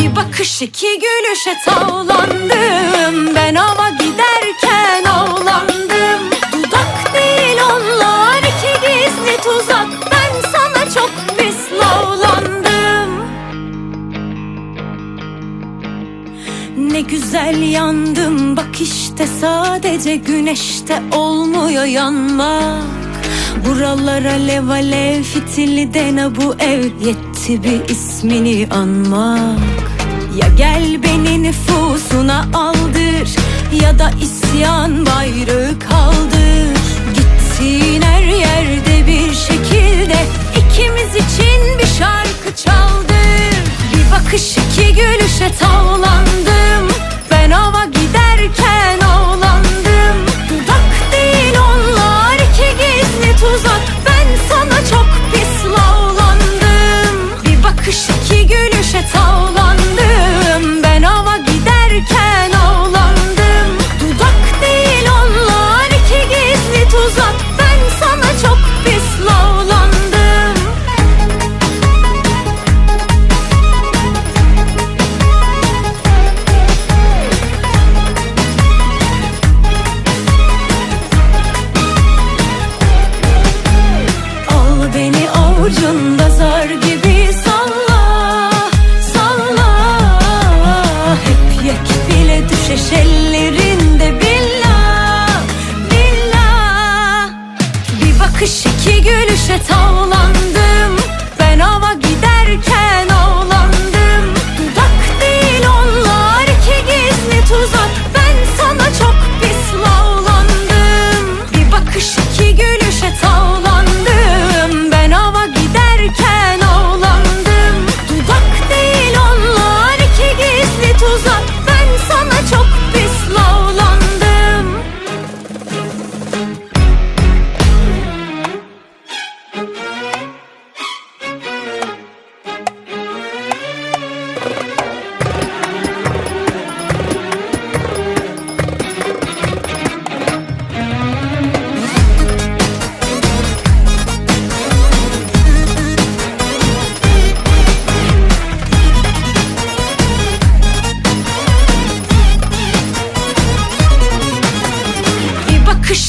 Bir bakış iki gülüşe tavlandım Ben ava giderken avlandım. Dudak değil onlar iki gizli tuzak. Ben sana çok pis lavlandım Ne güzel yandım bak işte sadece güneşte olmuyor yanmak. Buralara alev alev fitili dene bu ev yetti bir ismini anmak. Ya gel beni nüfusuna aldır ya da isyan bayrağı kaldır. Gittiğin her yerde bir şekilde ikimiz için bir şarkı çaldır. Bir bakış iki gülüşe tavlandım. Ben ava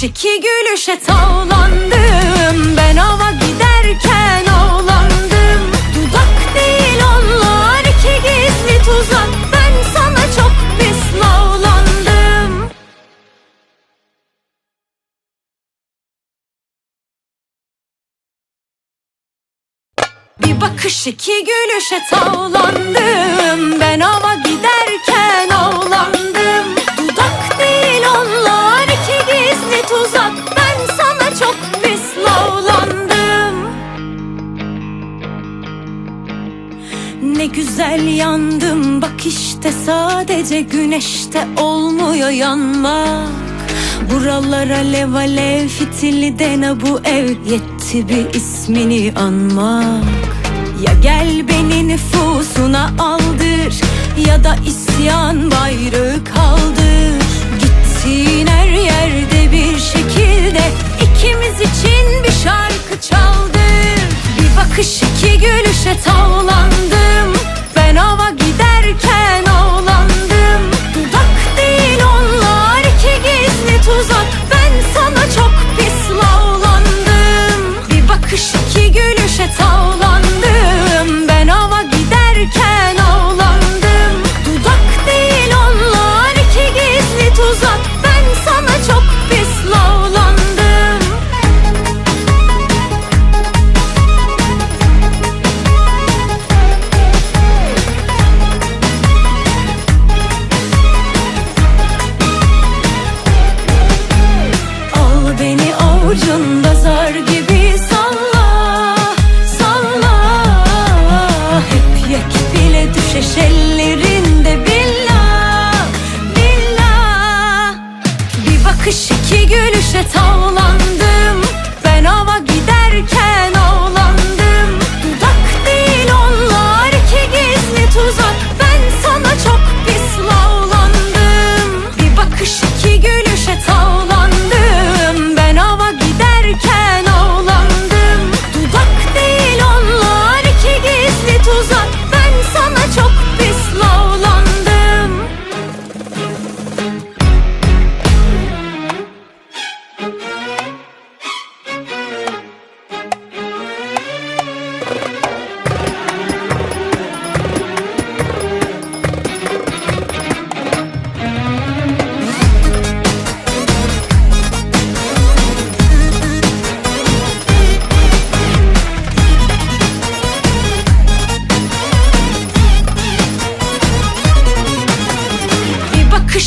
Bir bakış iki gülüşe tavlandım. Ben ava giderken avlandım. Dudak değil onlar iki gizli tuzak. Ben sana çok pis lavlandım Bir bakış iki gülüşe tavlandım güzel yandım. Bak işte sadece güneşte olmuyor yanmak. Buralar alev alev fitili dene bu ev. Yetti bir ismini anmak. Ya gel beni nüfusuna aldır ya da isyan bayrağı kaldır bakış iki gülüşe tavlandım. Ben ava giderken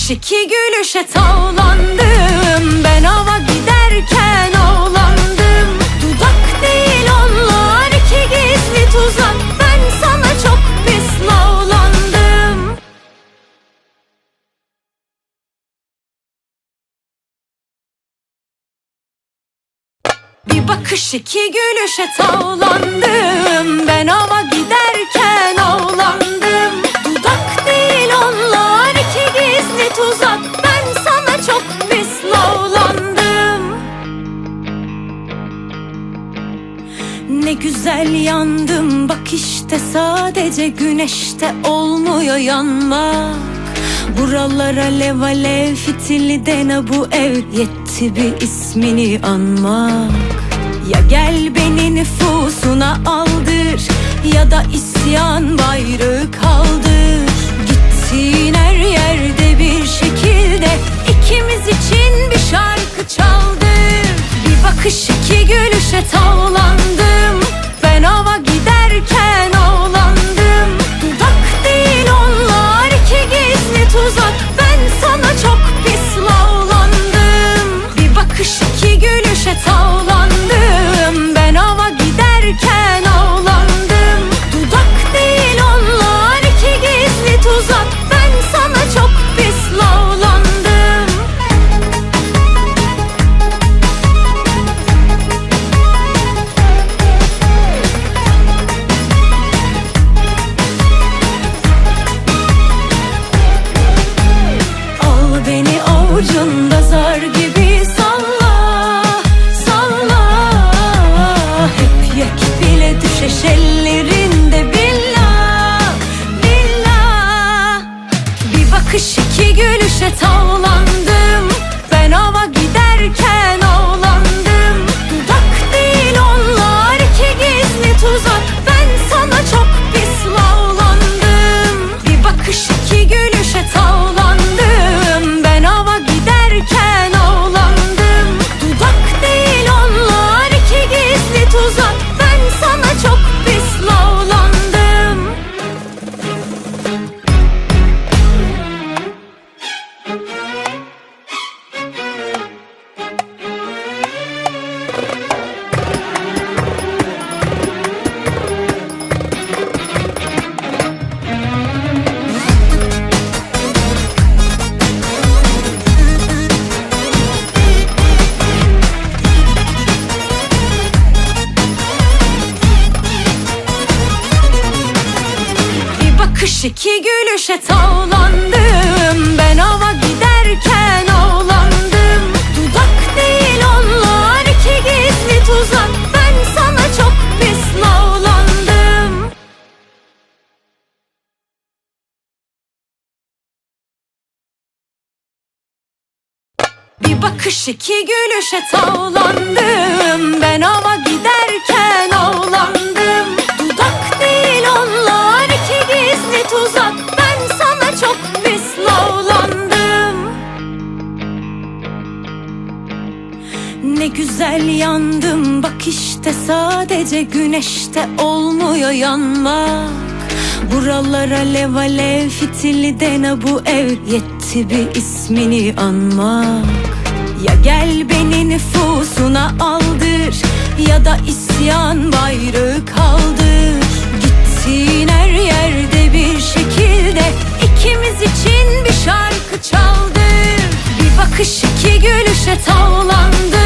bakış iki gülüşe tavlandım. Ben hava giderken ağlandım Dudak değil onlar iki gizli tuzak. Ben sana çok pis lavlandım Bir bakış iki gülüşe tavlandım Güzel yandım bak işte sadece güneşte olmuyor yanmak. Buralara alev alev fitili dene bu ev Yetti bir ismini anmak. Ya gel beni nüfusuna aldır Ya da isyan bayrağı kaldır. Gittiğin her yerde bir şekilde ikimiz için bir şarkı çaldır. Bir bakış iki gülüşe tavlandım Ben hava gülüşe tavlandım. Ben hava giderken ağlandım Dudak değil onlar iki gizli tuzak. Ben sana çok pis lavlandım Bir bakış iki gülüşe tavlandım güzel yandım bak işte sadece güneşte olmuyor yanmak. Buralar alev alev fitili dene bu ev Yetti bir ismini anmak. Ya gel beni nüfusuna aldır Ya da isyan bayrağı kaldır. Gittiğin her yerde bir şekilde ikimiz için bir şarkı çaldır. Bir bakış iki gülüşe tavlandım